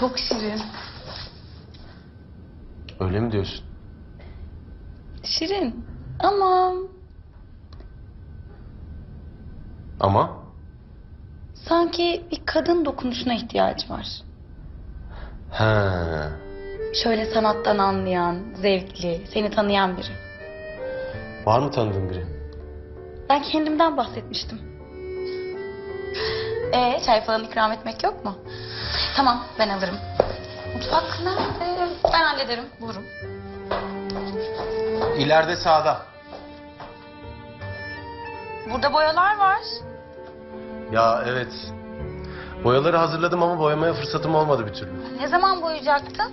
Çok şirin. Öyle mi diyorsun? Şirin. Ama Ama sanki bir kadın dokunuşuna ihtiyaç var. he. Şöyle sanattan anlayan, zevkli, seni tanıyan biri. Var mı tanıdığın biri? Ben kendimden bahsetmiştim. Ee, çay falan ikram etmek yok mu? Tamam, ben alırım. Mutfak nerede? Ben hallederim, bulurum. İleride sağda. Burada boyalar var. Ya evet. Boyaları hazırladım ama boyamaya fırsatım olmadı bir türlü. Ne zaman boyayacaktın?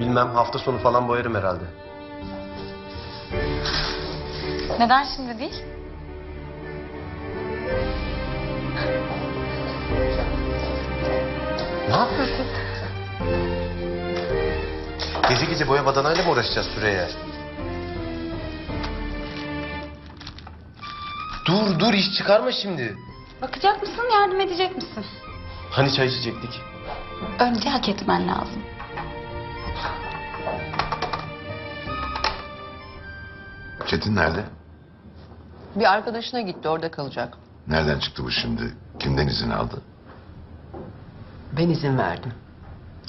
Bilmem hafta sonu falan boyarım herhalde. Neden şimdi değil? Ne yapıyorsun? Gece gece boya badanayla mı uğraşacağız Süreyya? Dur dur iş çıkarma şimdi. Bakacak mısın, yardım edecek misin? Hani çay içecektik? Önce hak etmen lazım. Çetin nerede? Bir arkadaşına gitti orada kalacak. Nereden çıktı bu şimdi? Kimden izin aldı? Ben izin verdim.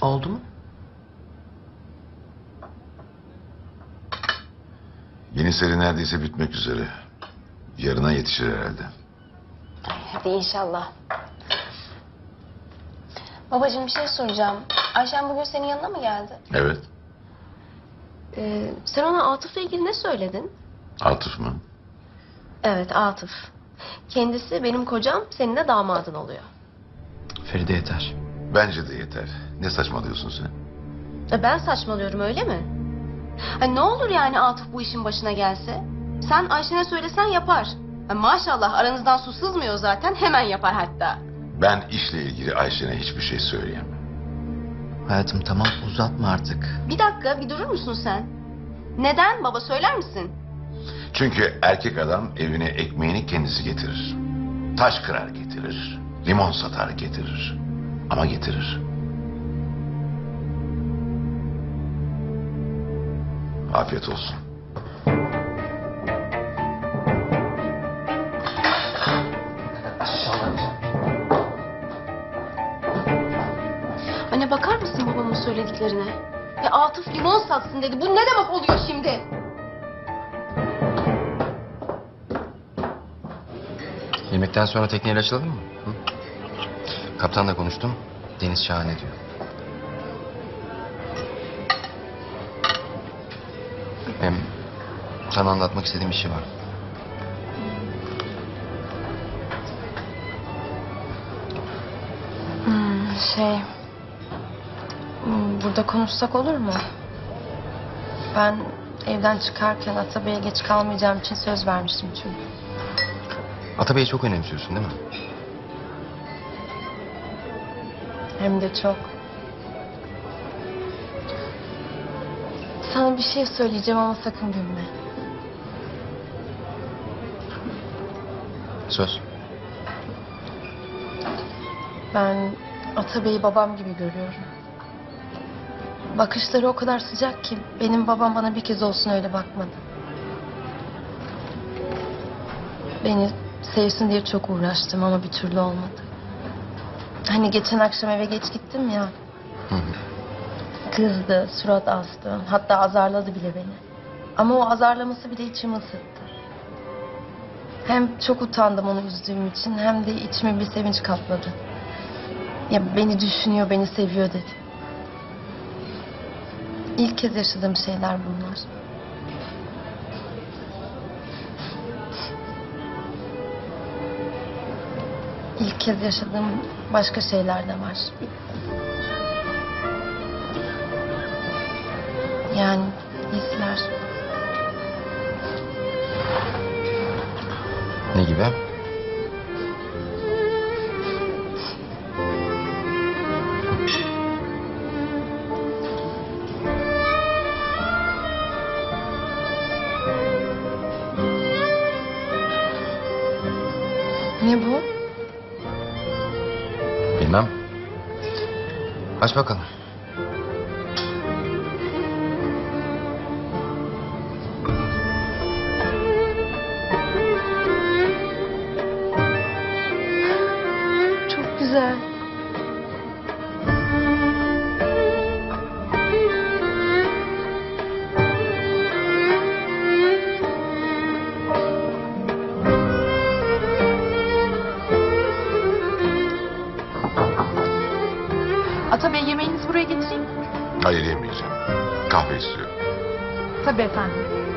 Oldu mu? Yeni seri neredeyse bitmek üzere. Yarına yetişir herhalde. Hadi inşallah. Babacığım bir şey soracağım. Ayşen bugün senin yanına mı geldi? Evet. Ee, sen ona Atıf'la ilgili ne söyledin? Atıf mı? Evet Atıf. Kendisi benim kocam, senin de damadın oluyor. Feride yeter. Bence de yeter. Ne saçmalıyorsun sen? E, ben saçmalıyorum öyle mi? Ha, ne olur yani Atıf bu işin başına gelse? Sen Ayşen'e söylesen yapar. Ha, maşallah aranızdan su sızmıyor zaten hemen yapar hatta. Ben işle ilgili Ayşe'ne hiçbir şey söyleyemem. Hayatım tamam uzatma artık. Bir dakika bir durur musun sen? Neden baba söyler misin? Çünkü erkek adam evine ekmeğini kendisi getirir. Taş kırar getirir. Limon satar getirir. Ama getirir. Afiyet olsun. Anne bakar mısın babamın söylediklerine? Ya Atıf limon satsın dedi. Bu ne demek oluyor şimdi? Yemekten sonra tekneyle açılalım mı? Kaptanla konuştum. Deniz şahane diyor. Hem sana anlatmak istediğim bir şey var. Şey... Burada konuşsak olur mu? Ben evden çıkarken Atabey'e geç kalmayacağım için söz vermiştim çünkü. Atabey'i çok önemsiyorsun değil mi? Hem de çok. Sana bir şey söyleyeceğim ama sakın gülme. Söz. Ben Atabey'i babam gibi görüyorum. Bakışları o kadar sıcak ki benim babam bana bir kez olsun öyle bakmadı. Beni sevsin diye çok uğraştım ama bir türlü olmadı. Hani geçen akşam eve geç gittim ya. Hı hı. Kızdı, surat astı. Hatta azarladı bile beni. Ama o azarlaması bile içimi ısıttı. Hem çok utandım onu üzdüğüm için hem de içime bir sevinç kapladı. Ya beni düşünüyor, beni seviyor dedi. İlk kez yaşadığım şeyler bunlar. İlk kez yaşadığım başka şeyler de var. Yani hisler. Ne gibi? Ne bu? Bilmem. Aç bakalım. Çok güzel. Tabii efendim.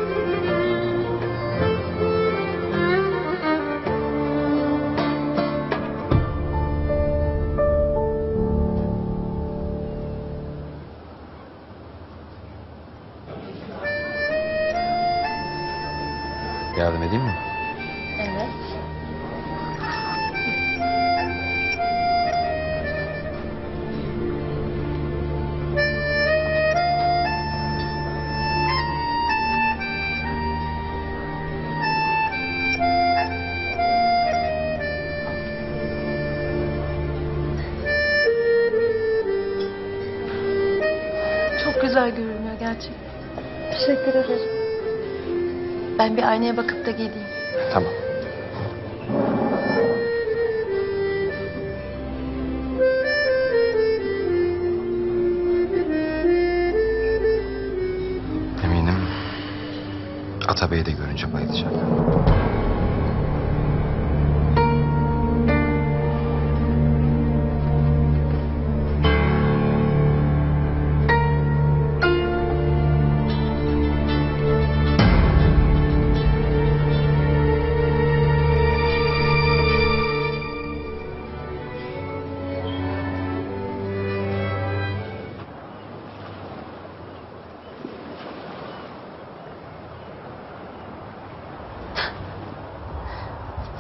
Ben bir aynaya bakıp da geleyim. Tamam.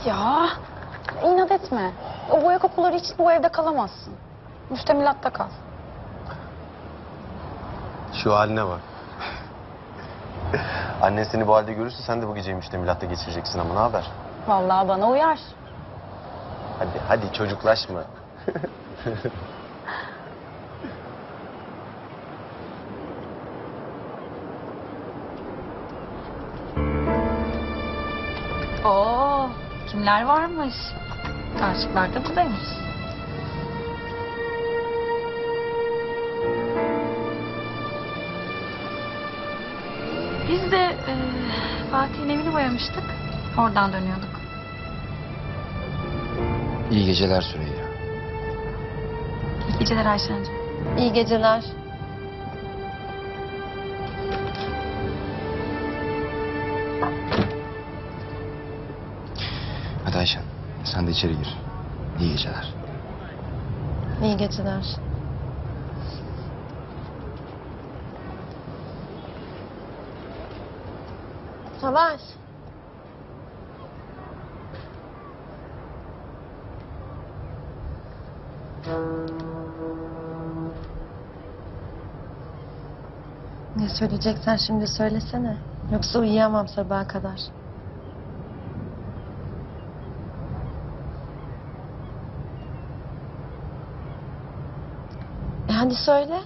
Ya inat etme. O boya kapıları için bu evde kalamazsın. Müştemilatta kal. Şu haline bak. Annen seni bu halde görürse sen de bu geceyi müştemilatta geçireceksin ama ne haber? Vallahi bana uyar. Hadi hadi çocuklaşma. kimler varmış? Karşılıklar da buradaymış. Biz de e, Fatih'in evini boyamıştık. Oradan dönüyorduk. İyi geceler Süreyya. İyi geceler Ayşen'cim. İyi geceler. Sen de içeri gir. İyi geceler. İyi geceler. Savaş. Ne söyleyeceksen şimdi söylesene. Yoksa uyuyamam sabaha kadar. Hadi söyle.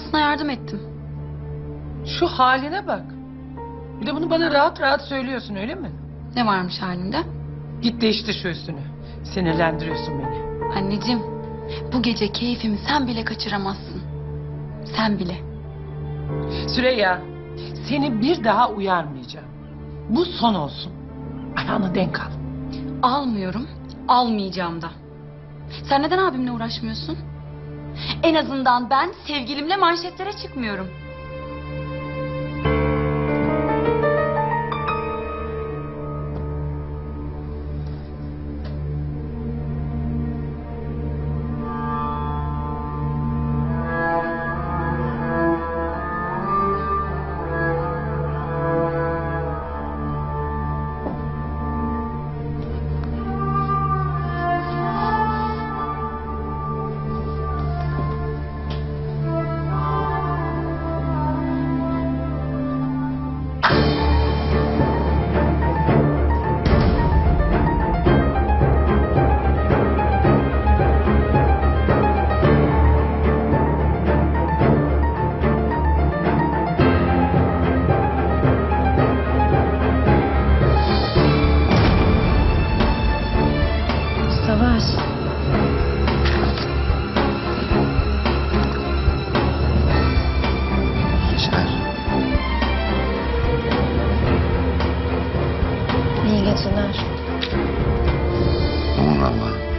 Boyamasına yardım ettim. Şu haline bak. Bir de bunu bana rahat rahat söylüyorsun öyle mi? Ne varmış halinde? Git değiştir şu üstünü. Sinirlendiriyorsun beni. Anneciğim, bu gece keyfimi sen bile kaçıramazsın. Sen bile. Süreyya, seni bir daha uyarmayacağım. Bu son olsun. Ayağını denk al. Almıyorum, almayacağım da. Sen neden abimle uğraşmıyorsun? En azından ben sevgilimle manşetlere çıkmıyorum. Aman Allah'ım.